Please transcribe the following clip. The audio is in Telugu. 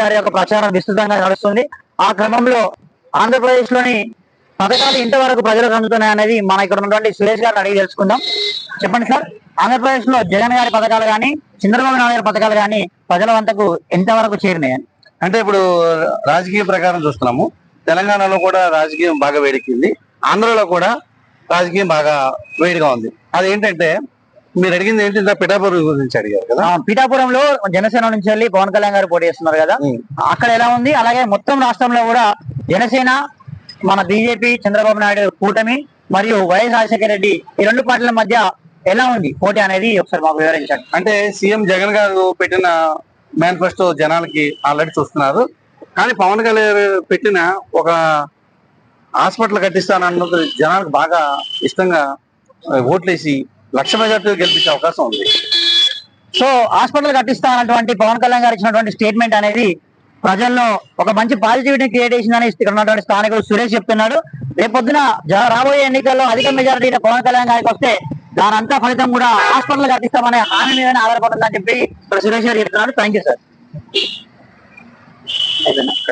గారి యొక్క ప్రచారం విస్తృతంగా నడుస్తుంది. ఆ క్రమంలో ఆంధ్రప్రదేశ్లోని పథకాలు ఇంతవరకు ప్రజలకు అందుతున్నాయి అనేది మన ఇక్కడ ఉన్నటువంటి సురేష్ గారిని అడిగి తెలుసుకుందాం. చెప్పండి సార్ ఆంధ్రప్రదేశ్లో జగన్ గారి పథకాలు కానీ చంద్రబాబు నాయుడు గారి పథకాలు కానీ ప్రజల వంతకు ఎంతవరకు చేరినాయని? అంటే ఇప్పుడు రాజకీయ ప్రకారం చూస్తున్నాము. తెలంగాణలో కూడా రాజకీయం బాగా వేడెక్కింది. ఆంధ్రలో కూడా రాజకీయం బాగా వేడిగా ఉంది. అదేంటంటే మీరు అడిగింది ఏంటి? పిఠాపూర్ గురించి అడిగారు కదా. పిఠాపురంలో జనసేన నుంచి వెళ్ళి పవన్ కళ్యాణ్ గారు పోటీ చేస్తున్నారు కదా. అక్కడ ఎలా ఉంది? అలాగే మొత్తం రాష్ట్రంలో కూడా జనసేన మన బీజేపీ చంద్రబాబు నాయుడు కూటమి మరియు వైఎస్ రాజశేఖర రెడ్డి ఈ రెండు పార్టీల మధ్య ఎలా ఉంది? పోటీ అనేది ఒకసారి మాకు వివరించండి. అంటే సీఎం జగన్ గారు పెట్టిన మేనిఫెస్టో జనాలకి ఆల్రెడీ చూస్తున్నారు. కానీ పవన్ కళ్యాణ్ పెట్టిన ఒక హాస్పిటల్ కట్టిస్తానన్నది జనాలకు బాగా ఇష్టంగా ఓట్లేసి లక్ష మెజార్టీ గెలిపించే అవకాశం ఉంది. సో హాస్పిటల్ కట్టిస్తా అన్నటువంటి పవన్ కళ్యాణ్ గారు ఇచ్చినటువంటి స్టేట్మెంట్ అనేది ప్రజల్లో ఒక మంచి పాజిటివిటీ క్రియేట్ చేసిందని ఇక్కడ ఉన్నటువంటి స్థానికులు సురేష్ చెప్తున్నాడు. రేపొద్దున రాబోయే ఎన్నికల్లో అధిక మెజారిటీ పవన్ కళ్యాణ్ గారికి వస్తే దానంతా ఫలితం కూడా హాస్పిటల్ కట్టిస్తామనే హామీ మీదనే ఆధారపడుతుందని చెప్పి ఇక్కడ సురేష్ గారు చెప్తున్నారు. Thank you sir.